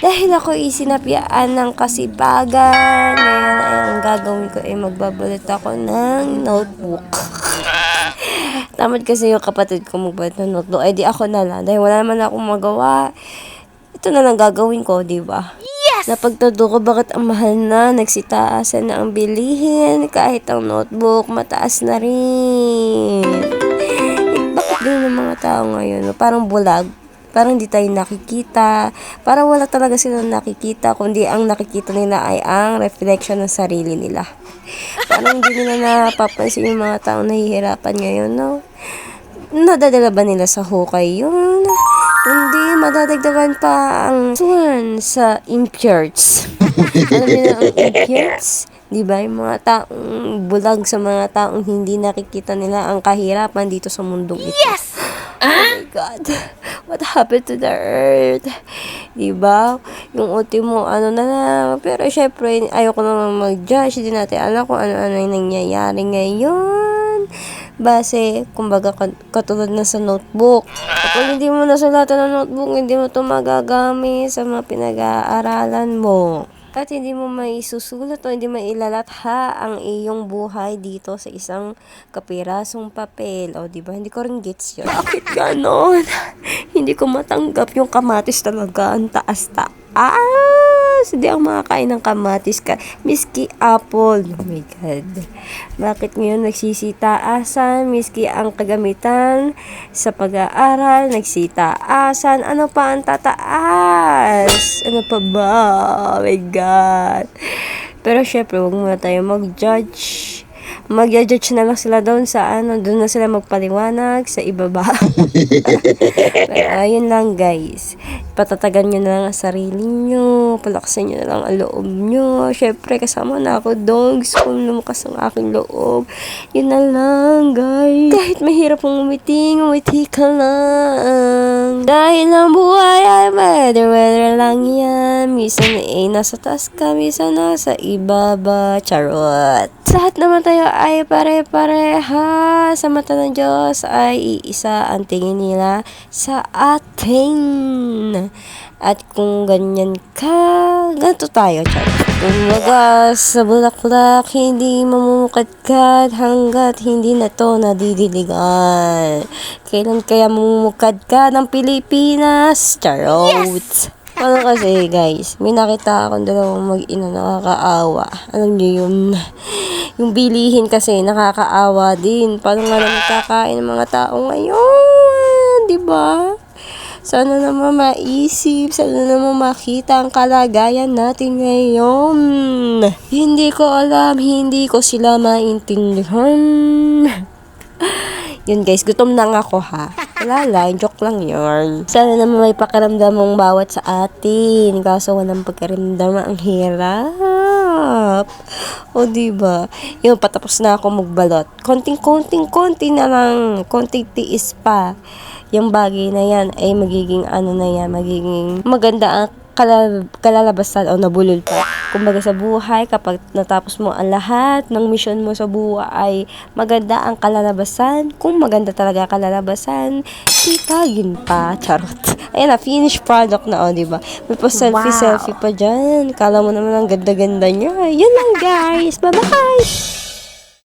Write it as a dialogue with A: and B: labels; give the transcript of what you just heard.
A: Dahil ako isinapyaan ng kasipagan, ngayon ay ang gagawin ko ay magbabalot ako ng notebook. Tamad kasi yung kapatid ko magbalot ng notebook, ay di ako na lang. Dahil wala naman akong magawa. Ito na lang gagawin ko, di ba? Yes! Napagtado ko bakit ang mahal na, nagsitaasan na ang bilihin, kahit ang notebook, mataas na rin. Eh, bakit ganun ang mga tao ngayon? Parang bulag. Parang hindi tayo nakikita. Parang wala talaga silang nakikita, kundi ang nakikita nila ay ang reflection ng sarili nila. Parang hindi nila napapansin yung mga taong nahihirapan ngayon, no? Nadadala ba nila sa hukay yun? Hindi, madadagdagan pa ang tuwan sa impures. Alam niyo ang impures? Di ba? Yung mga taong bulag sa mga taong hindi nakikita nila ang kahirapan dito sa mundong ito. Yes! Oh my God. What happened to the earth? Diba? Yung ultimo, ano na lang. Pero syempre, ayoko naman mag-judge. Hindi natin alam kung ano-ano yung nangyayari ngayon. Base, kumbaga, kat- katulad na sa notebook. Kapag hindi mo nasulatan ng notebook, hindi mo ito magagamit sa mga pinag-aaralan mo. At hindi mo may susulat o hindi may ilalatha ang iyong buhay dito sa isang kapirasong papel. O, di ba? Hindi ko rin gets yun. Bakit ganon? Hindi ko matanggap yung kamatis talaga. Ang taas-taas. Hindi ako makakain ng kamatis ka. Miski apple. Oh my God. Bakit ngayon nagsisitaasan? Miski ang kagamitan sa pag-aaral, nagsitaasan. Ano pa ang tataas? Ano pa ba? Oh my God. Pero syempre, huwag muna tayo mag-judge. Mag-judge na lang sila doon sa ano, doon na sila magpaliwanag sa ibaba. Ayun lang guys. Patatagan nyo na lang ang sarili nyo. Palakasan nyo na lang ang loob nyo. Syempre, kasama na ako doon. Gusto kong lumakas ang aking loob. Yun na lang guys. Kahit mahirap mong umiti, umiti ka lang. Dahil ang buhay ay weather-weather lang yan. Minsan ay nasa taas ka, minsan nasa ibaba. Charot. Lahat naman tayo ay pare-pareha. Sa mata ng Diyos ay iisa ang tingin nila sa atin. At kung ganyan ka, ganito tayo, charot. Kumbaga, sa bulaklak, hindi mamumukadkad hanggat hindi na to nadidiligan. Kailan kaya mamumukad ka ng Pilipinas? Charot! Ano kasi, guys, may nakita akong dalawang mag-ina nakakaawa. Alam niyo yung, yung bilihin kasi nakakaawa din. Paano nga naman kakain ng mga tao ngayon? Di ba? Sana naman maisip, sana naman makita ang kalagayan natin ngayon. Hindi ko alam, hindi ko sila maintindihan. Yun guys, gutom na nga ako ha. Wala lang, joke lang yun. Sana naman may pakiramdam ang bawat sa atin. Kaso walang pakiramdam, ang hirap. O diba? Yun, patapos na ako magbalot. Konting-konting-konti na lang. Konting tiis pa. Yung bagay na yan ay magiging ano na yan, magiging maganda ang kalalabasan o nabulol pa. Kumbaga sa buhay, kapag natapos mo ang lahat ng mission mo sa buhay, ay maganda ang kalalabasan. Kung maganda talaga kalalabasan, sipagin pa. Charot. Ayan na, finished product na, o, diba? May pa selfie-selfie pa dyan. Kala mo naman ang ganda-ganda niya. Yun lang, guys. Bye-bye!